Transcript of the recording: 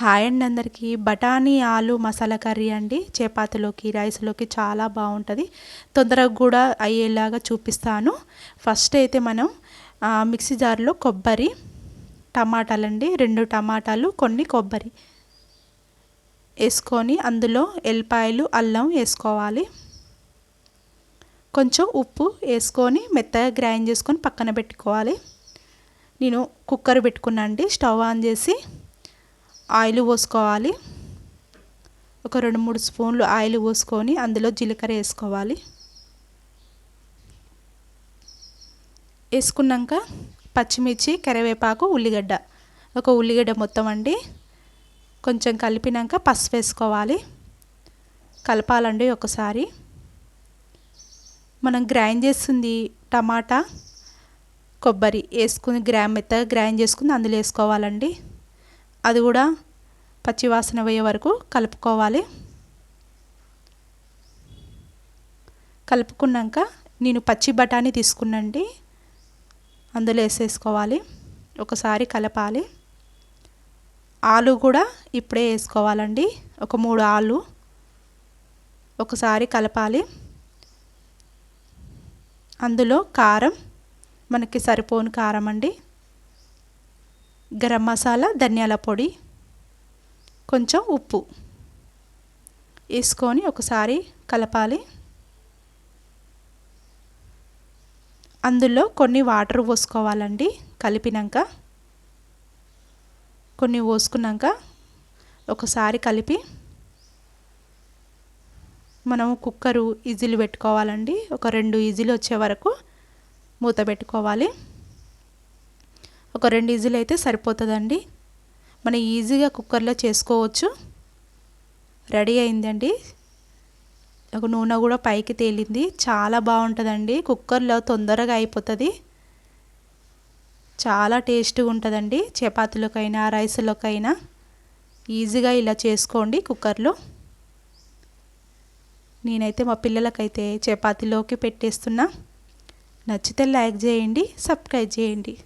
Hi అండి అందరికీ. బఠానీ ఆలు మసాలా కర్రీ అండి. చపాతీలోకి రైస్లోకి చాలా బాగుంటుంది. తొందరగా కూడా అయ్యేలాగా చూపిస్తాను. ఫస్ట్ అయితే మనం మిక్సీ జార్లో కొబ్బరి టమాటాలండి. రెండు టమాటాలు కొన్ని కొబ్బరి వేసుకొని అందులో ఎల్లిపాయలు అల్లం వేసుకోవాలి. కొంచెం ఉప్పు వేసుకొని మెత్తగా గ్రైండ్ చేసుకొని పక్కన పెట్టుకోవాలి. నేను కుక్కర్ పెట్టుకున్నా అండి. స్టవ్ ఆన్ చేసి ఆయిల్ పోసుకోవాలి. ఒక రెండు మూడు స్పూన్లు ఆయిల్ పోసుకొని అందులో జీలకర్ర వేసుకోవాలి. వేసుకున్నాక పచ్చిమిర్చి కరివేపాకు ఉల్లిగడ్డ. ఒక ఉల్లిగడ్డ మొత్తం అండి. కొంచెం కలిపినాక పసుపు వేసుకోవాలి. కలపాలండి ఒకసారి. మనం గ్రైండ్ చేస్తుంది టమాటా కొబ్బరి వేసుకుని గ్రామ్ మెత్తగా గ్రైండ్ చేసుకుని అందులో వేసుకోవాలండి. అది కూడా పచ్చివాసన పోయే వరకు కలుపుకోవాలి. కలుపుకున్నాక నేను పచ్చి బఠానీ తీసుకున్నండి. అందులో వేసేసుకోవాలి. ఒకసారి కలపాలి. ఆలు కూడా ఇప్పుడే వేసుకోవాలండి. ఒక మూడు ఆలు ఒకసారి కలపాలి. అందులో కారం మనకి సరిపోని కారం అండి. గరం మసాలా ధనియాల పొడి కొంచెం ఉప్పు వేసుకొని ఒకసారి కలపాలి. అందులో కొన్ని వాటర్ పోసుకోవాలండి కలిపినాక. కొన్ని పోసుకున్నాక ఒకసారి కలిపి మనం కుక్కరు ఈజీలు పెట్టుకోవాలండి. ఒక రెండు ఈజీలు వచ్చే వరకు మూత పెట్టుకోవాలి. ఒక రెండు ఈజీలు అయితే సరిపోతుందండి. మనం ఈజీగా కుక్కర్లో చేసుకోవచ్చు. రెడీ అయిందండి. ఒక నూనె కూడా పైకి తేలింది. చాలా బాగుంటుందండి. కుక్కర్లో తొందరగా అయిపోతుంది. చాలా టేస్ట్గా ఉంటుందండి. చపాతీలకైనా రైస్లోకైనా. ఈజీగా ఇలా చేసుకోండి కుక్కర్లో. నేనైతే మా పిల్లలకైతే చపాతీలోకి పెట్టేస్తున్నా. నచ్చితే లైక్ చేయండి సబ్స్క్రైబ్ చేయండి.